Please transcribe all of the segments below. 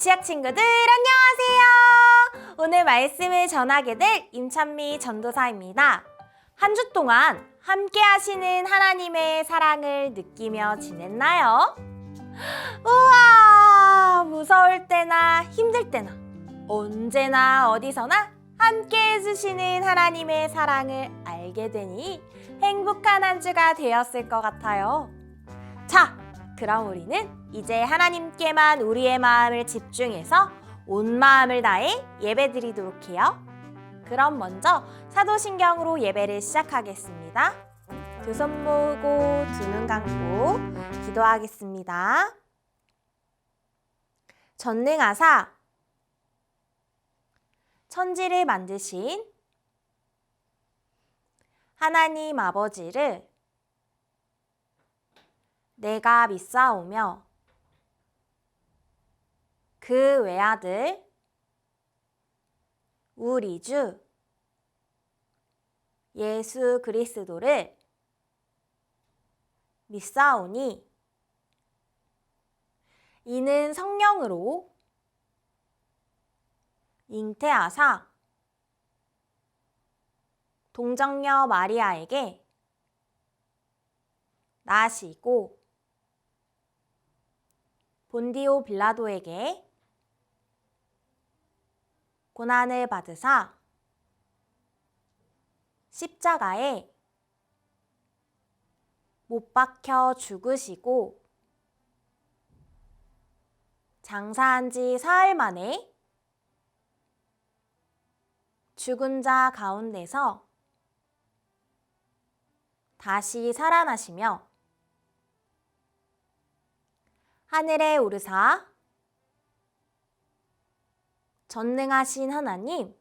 유치학 친구들 안녕하세요. 오늘 말씀을 전하게 될 임찬미 전도사입니다. 한 주 동안 함께 하시는 하나님의 사랑을 느끼며 지냈나요? 우와! 무서울 때나 힘들 때나 언제나 어디서나 함께 해주시는 하나님의 사랑을 알게 되니 행복한 한 주가 되었을 것 같아요. 자, 그럼 우리는 이제 하나님께만 우리의 마음을 집중해서 온 마음을 다해 예배 드리도록 해요. 그럼 먼저 사도신경으로 예배를 시작하겠습니다. 두 손 모으고 두 눈 감고 기도하겠습니다. 전능하사 천지를 만드신 하나님 아버지를 내가 믿사오며 그 외아들. 우리 주. 예수 그리스도를 믿사오니 이는 성령으로 잉태하사 동정녀 마리아에게 나시고 본디오 빌라도에게 고난을 받으사 십자가에 못 박혀 죽으시고 장사한 지 사흘 만에 죽은 자 가운데서 다시 살아나시며 하늘에 오르사 전능하신 하나님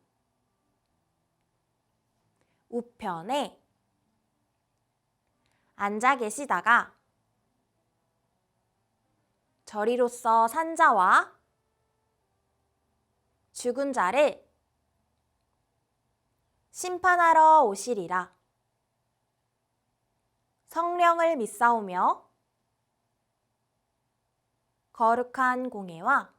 우편에 앉아 계시다가 저리로서 산자와 죽은 자를 심판하러 오시리라. 성령을 믿사오며 거룩한 공예와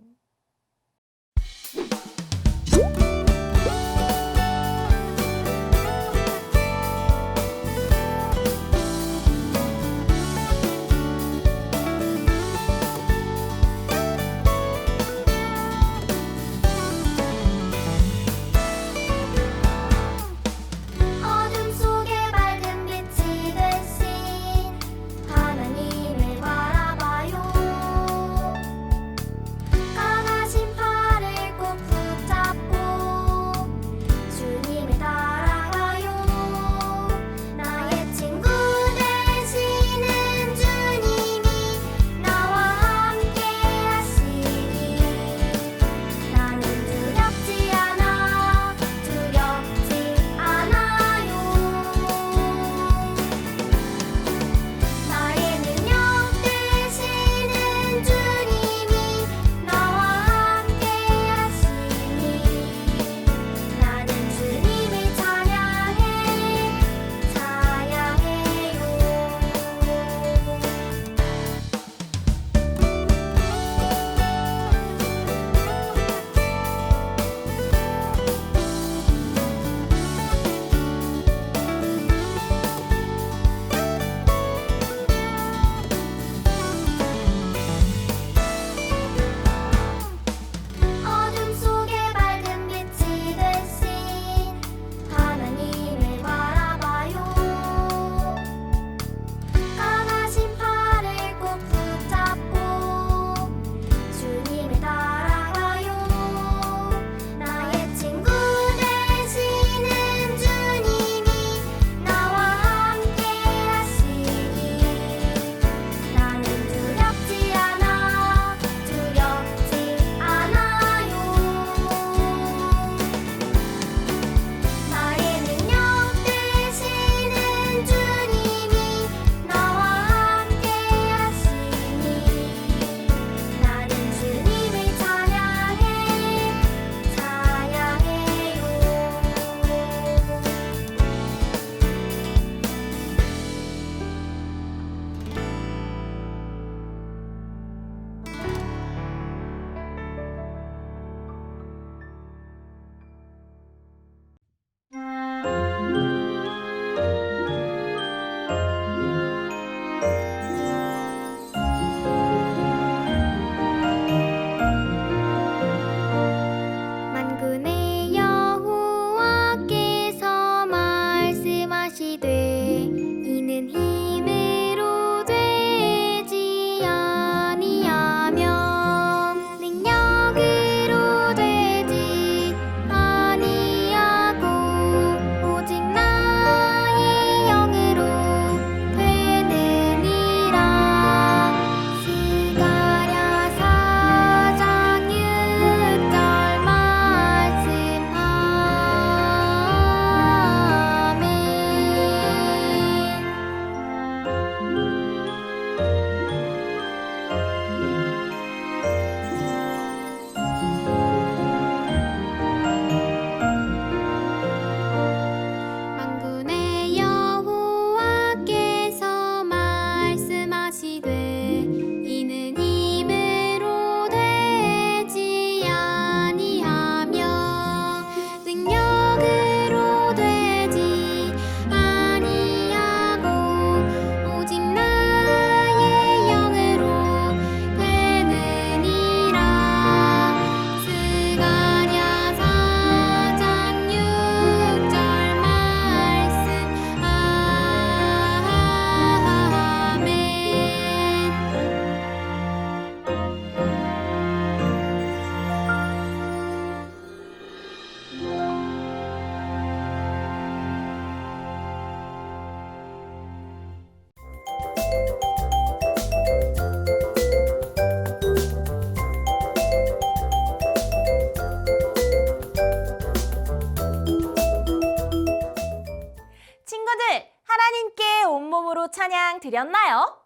드렸나요?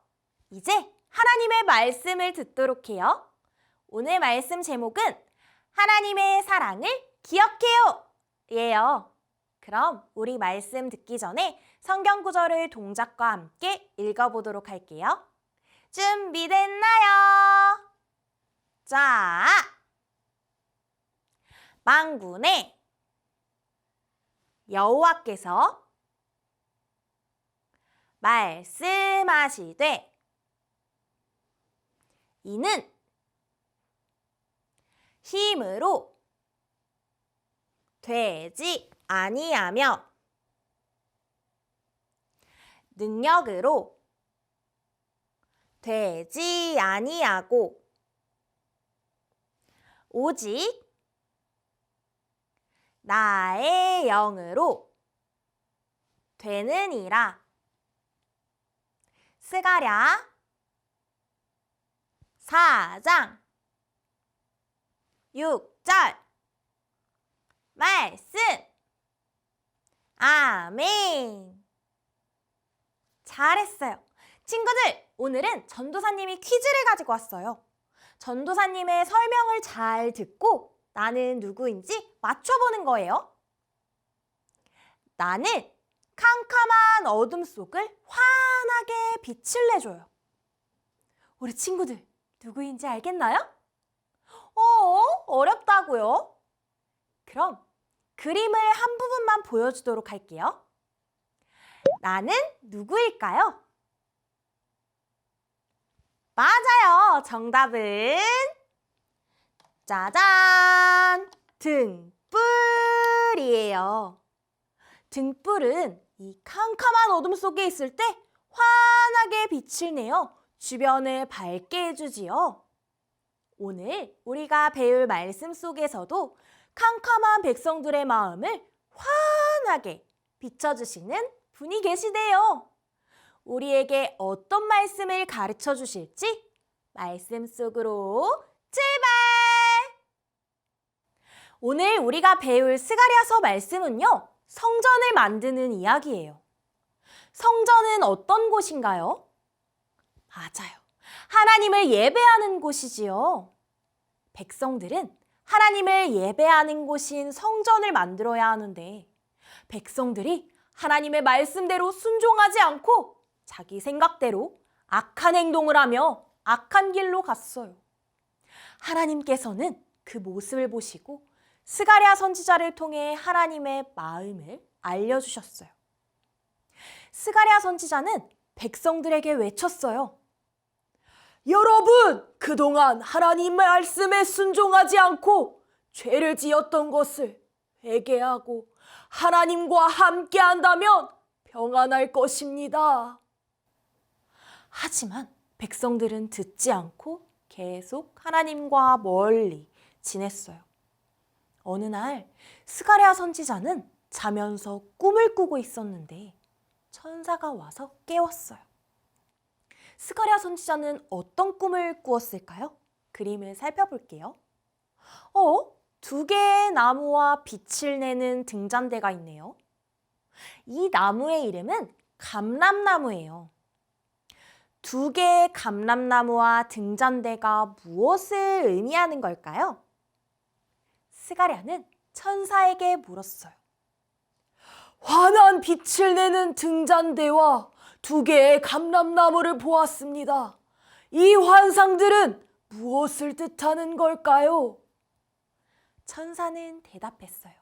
이제 하나님의 말씀을 듣도록 해요. 오늘 말씀 제목은 하나님의 사랑을 기억해요. 예요. 그럼 우리 말씀 듣기 전에 성경 구절을 동작과 함께 읽어보도록 할게요. 준비됐나요? 자, 망군의 여호와께서 말씀하시되 이는 힘으로 되지 아니하며 능력으로 되지 아니하고 오직 나의 영으로 되느니라. 스가랴 4장 6절 말씀 아멘 잘했어요. 친구들, 오늘은 전도사님이 퀴즈를 가지고 왔어요. 전도사님의 설명을 잘 듣고 나는 누구인지 맞춰보는 거예요. 나는 캄캄한 어둠 속을 환하게 빛을 내줘요. 우리 친구들, 누구인지 알겠나요? 어, 어렵다고요? 그럼 그림을 한 부분만 보여주도록 할게요. 나는 누구일까요? 맞아요. 정답은 짜잔! 등불이에요. 등불은 이 캄캄한 어둠 속에 있을 때 환하게 빛을 내어 주변을 밝게 해주지요. 오늘 우리가 배울 말씀 속에서도 캄캄한 백성들의 마음을 환하게 비춰주시는 분이 계시대요. 우리에게 어떤 말씀을 가르쳐 주실지 말씀 속으로 출발! 오늘 우리가 배울 스가랴서 말씀은요, 성전을 만드는 이야기예요. 성전은 어떤 곳인가요? 맞아요. 하나님을 예배하는 곳이지요. 백성들은 하나님을 예배하는 곳인 성전을 만들어야 하는데, 백성들이 하나님의 말씀대로 순종하지 않고 자기 생각대로 악한 행동을 하며 악한 길로 갔어요. 하나님께서는 그 모습을 보시고 스가랴 선지자를 통해 하나님의 마음을 알려주셨어요. 스가랴 선지자는 백성들에게 외쳤어요. 여러분, 그동안 하나님 말씀에 순종하지 않고 죄를 지었던 것을 회개하고 하나님과 함께 한다면 평안할 것입니다. 하지만 백성들은 듣지 않고 계속 하나님과 멀리 지냈어요. 어느 날 스가랴 선지자는 자면서 꿈을 꾸고 있었는데 천사가 와서 깨웠어요. 스가랴 선지자는 어떤 꿈을 꾸었을까요? 그림을 살펴볼게요. 어? 두 개의 나무와 빛을 내는 등잔대가 있네요. 이 나무의 이름은 감람나무예요. 두 개의 감람나무와 등잔대가 무엇을 의미하는 걸까요? 스가랴는 천사에게 물었어요. 환한 빛을 내는 등잔대와 두 개의 감람나무를 보았습니다. 이 환상들은 무엇을 뜻하는 걸까요? 천사는 대답했어요.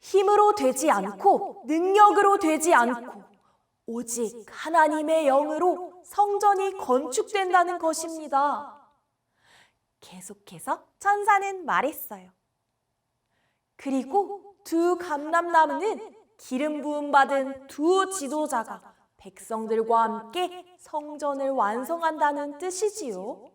힘으로 되지 않고 능력으로 되지 않고 오직 하나님의 영으로 성전이 건축된다는 것입니다. 계속해서 천사는 말했어요. 그리고 두 감람나무는 기름 부음 받은 두 지도자가 백성들과 함께 성전을 완성한다는 뜻이지요.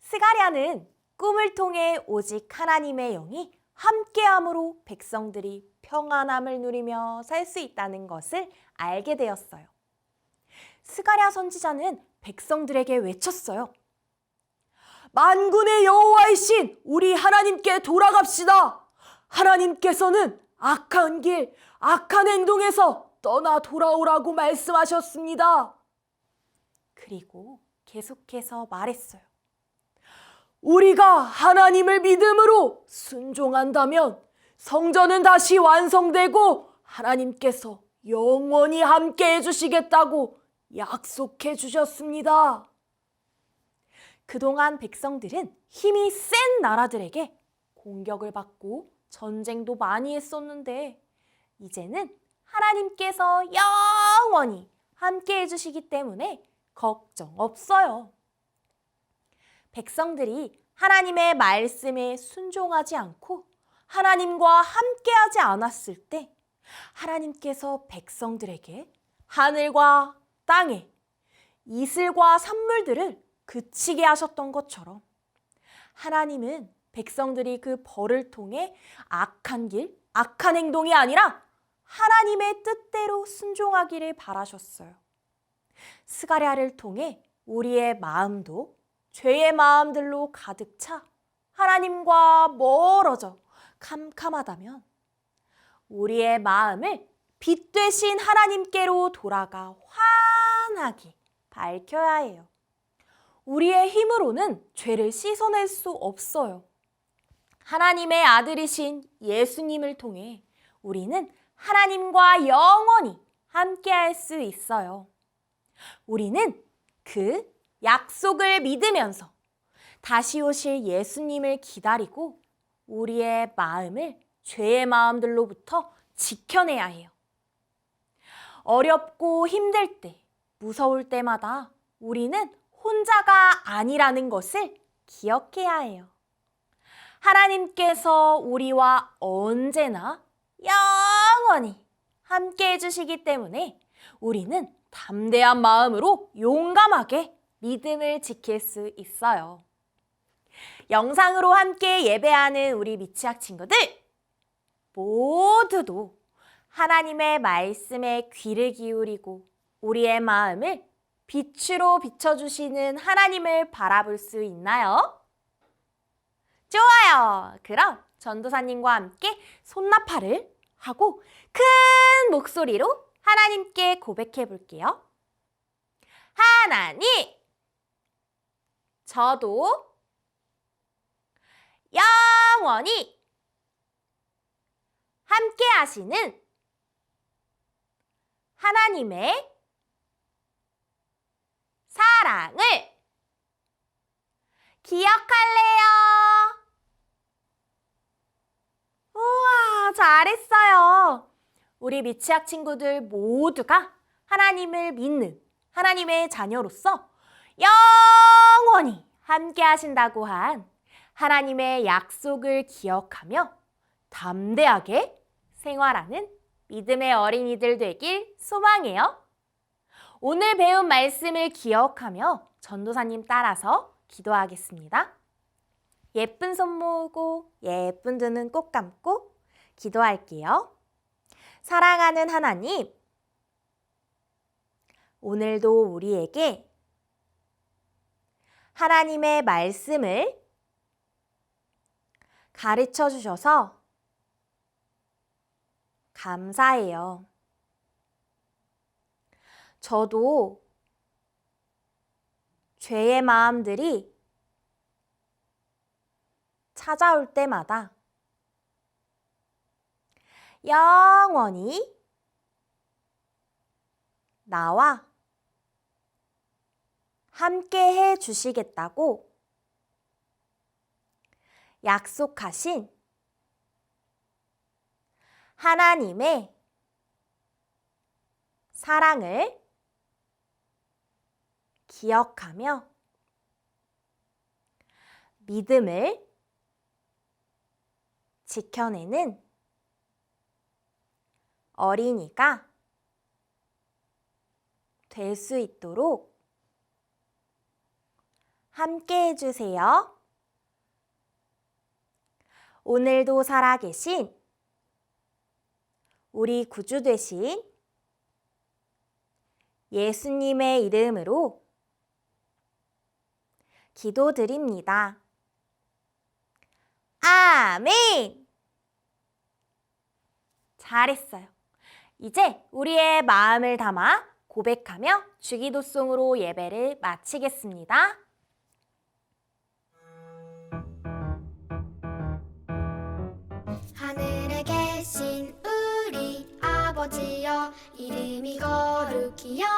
스가랴는 꿈을 통해 오직 하나님의 영이 함께함으로 백성들이 평안함을 누리며 살 수 있다는 것을 알게 되었어요. 스가랴 선지자는 백성들에게 외쳤어요. 만군의 여호와이신 우리 하나님께 돌아갑시다. 하나님께서는 악한 길, 악한 행동에서 떠나 돌아오라고 말씀하셨습니다. 그리고 계속해서 말했어요. 우리가 하나님을 믿음으로 순종한다면 성전은 다시 완성되고 하나님께서 영원히 함께 해주시겠다고 약속해 주셨습니다. 그동안 백성들은 힘이 센 나라들에게 공격을 받고 전쟁도 많이 했었는데 이제는 하나님께서 영원히 함께 해주시기 때문에 걱정 없어요. 백성들이 하나님의 말씀에 순종하지 않고 하나님과 함께하지 않았을 때 하나님께서 백성들에게 하늘과 땅에 이슬과 산물들을 그치게 하셨던 것처럼 하나님은 백성들이 그 벌을 통해 악한 길, 악한 행동이 아니라 하나님의 뜻대로 순종하기를 바라셨어요. 스가랴를 통해 우리의 마음도 죄의 마음들로 가득 차 하나님과 멀어져 캄캄하다면 우리의 마음을 빛 되신 하나님께로 돌아가 환하게 밝혀야 해요. 우리의 힘으로는 죄를 씻어낼 수 없어요. 하나님의 아들이신 예수님을 통해 우리는 하나님과 영원히 함께할 수 있어요. 우리는 그 약속을 믿으면서 다시 오실 예수님을 기다리고 우리의 마음을 죄의 마음들로부터 지켜내야 해요. 어렵고 힘들 때, 무서울 때마다 우리는 혼자가 아니라는 것을 기억해야 해요. 하나님께서 우리와 언제나 영원히 함께 해주시기 때문에 우리는 담대한 마음으로 용감하게 믿음을 지킬 수 있어요. 영상으로 함께 예배하는 우리 미치학 친구들 모두도 하나님의 말씀에 귀를 기울이고 우리의 마음을 빛으로 비춰주시는 하나님을 바라볼 수 있나요? 좋아요. 그럼 전도사님과 함께 손나팔을 하고 큰 목소리로 하나님께 고백해 볼게요. 하나님, 저도 영원히 함께 하시는 하나님의 사랑을 기억할래요. 우와, 잘했어요. 우리 미치학 친구들 모두가 하나님을 믿는 하나님의 자녀로서 영원히 함께 하신다고 한 하나님의 약속을 기억하며 담대하게 생활하는 믿음의 어린이들 되길 소망해요. 오늘 배운 말씀을 기억하며 전도사님 따라서 기도하겠습니다. 예쁜 손 모으고 예쁜 두눈꼭 감고 기도할게요. 사랑하는 하나님, 오늘도 우리에게 하나님의 말씀을 가르쳐 주셔서 감사해요. 저도 죄의 마음들이 찾아올 때마다 영원히 나와 함께 해 주시겠다고 약속하신 하나님의 사랑을 기억하며 믿음을 지켜내는 어린이가 될 수 있도록 함께 해주세요. 오늘도 살아계신 우리 구주 되신 예수님의 이름으로 기도드립니다. 아멘! 잘했어요. 이제 우리의 마음을 담아 고백하며 주기도송으로 예배를 마치겠습니다. 하늘에 계신 우리 아버지여 이름이 거룩히 여김을 받으시오며